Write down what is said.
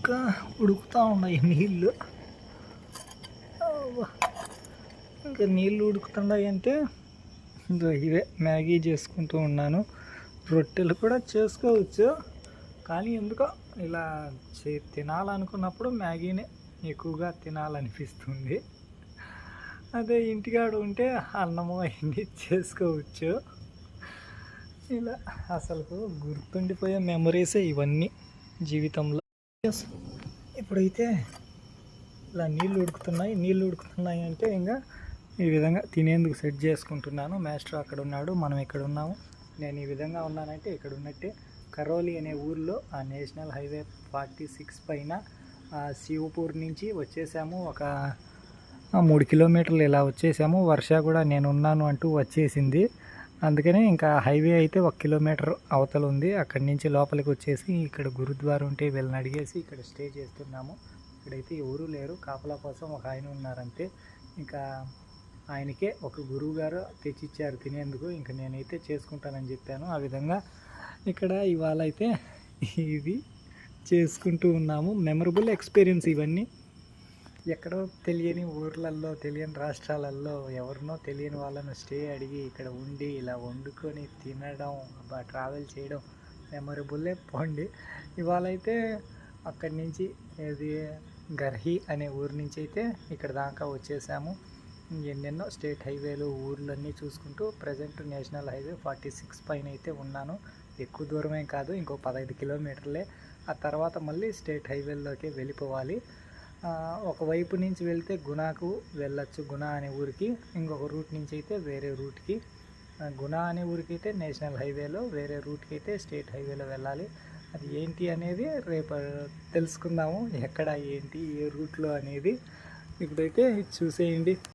ఇంకా ఉడుకుతూ ఉన్నాయి నీళ్ళు. ఇంకా నీళ్ళు ఉడుకుతున్నాయి అంటే ఇవే మ్యాగీ చేసుకుంటూ ఉన్నాను. రొట్టెలు కూడా చేసుకోవచ్చు. కానీ ఎందుకో ఇలా చే తినాలనుకున్నప్పుడు మ్యాగీనే ఎక్కువగా తినాలనిపిస్తుంది. అదే ఇంటికాడ ఉంటే అన్నము అవన్నీ చేసుకోవచ్చు. ఇలా అసలు గుర్తుండిపోయే మెమరీసే ఇవన్నీ జీవితంలో. ఇప్పుడైతే ఇలా నీళ్ళు ఉడుకుతున్నాయి నీళ్ళు ఉడుకుతున్నాయి అంటే ఇంకా ఈ విధంగా తినేందుకు సెట్ చేసుకుంటున్నాను. మాస్టర్ అక్కడ ఉన్నాడు మనం ఇక్కడ ఉన్నాము. నేను ఈ విధంగా ఉన్నానంటే ఇక్కడ ఉన్నట్టే కరోలి అనే ఊర్లో ఆ నేషనల్ హైవే ఫార్టీ సిక్స్ పైన శివపూర్ నుంచి వచ్చేసాము. ఒక మూడు కిలోమీటర్లు ఇలా వచ్చేసాము. వర్ష కూడా నేను ఉన్నాను అంటూ వచ్చేసింది. అందుకనే ఇంకా హైవే అయితే ఒక కిలోమీటర్ అవతల ఉంది. అక్కడి నుంచి లోపలికి వచ్చేసి ఇక్కడ గురుద్వారం ఉంటే వీళ్ళని అడిగేసి ఇక్కడ స్టే చేస్తున్నాము. ఇక్కడైతే ఎవరూ లేరు. కాపలా కోసం ఒక ఆయన ఉన్నారంతే. ఇంకా ఆయనకే ఒక గురువు గారు తెచ్చిచ్చారు తినేందుకు. ఇంకా నేనైతే చేసుకుంటానని చెప్పాను. ఆ విధంగా ఇక్కడ ఇవాళ అయితే ఇది చేసుకుంటూ ఉన్నాము. మెమరబుల్ ఎక్స్పీరియన్స్ ఇవన్నీ. ఎక్కడో తెలియని ఊర్లల్లో తెలియని రాష్ట్రాలలో ఎవరినో తెలియని వాళ్ళను స్టే అడిగి ఇక్కడ ఉండి ఇలా వండుకొని తినడం ట్రావెల్ చేయడం మెమొరబుల్లే పోండి. ఇవాళ అయితే అక్కడి నుంచి ఏది గర్హి అనే ఊరు నుంచి అయితే ఇక్కడ దాకా వచ్చేసాము. ఎన్నెన్నో స్టేట్ హైవేలు ఊర్లన్నీ చూసుకుంటూ present national highway forty six పైన అయితే ఉన్నాను. ఎక్కువ దూరమే కాదు ఇంకో పదహైదు కిలోమీటర్లే. ఆ తర్వాత మళ్ళీ స్టేట్ హైవేల్లోకి వెళ్ళిపోవాలి. ఒకవైపు నుంచి వెళ్తే గుణాకు వెళ్ళొచ్చు. గుణ అనే ఊరికి ఇంకొక రూట్ నుంచి అయితే వేరే రూట్కి. గుణా అనే ఊరికి అయితే నేషనల్ హైవేలో వేరే రూట్కి అయితే స్టేట్ హైవేలో వెళ్ళాలి. అది ఏంటి అనేది రేపు తెలుసుకుందాము. ఎక్కడ ఏంటి ఏ రూట్లో అనేది ఇప్పుడైతే చూసేయండి.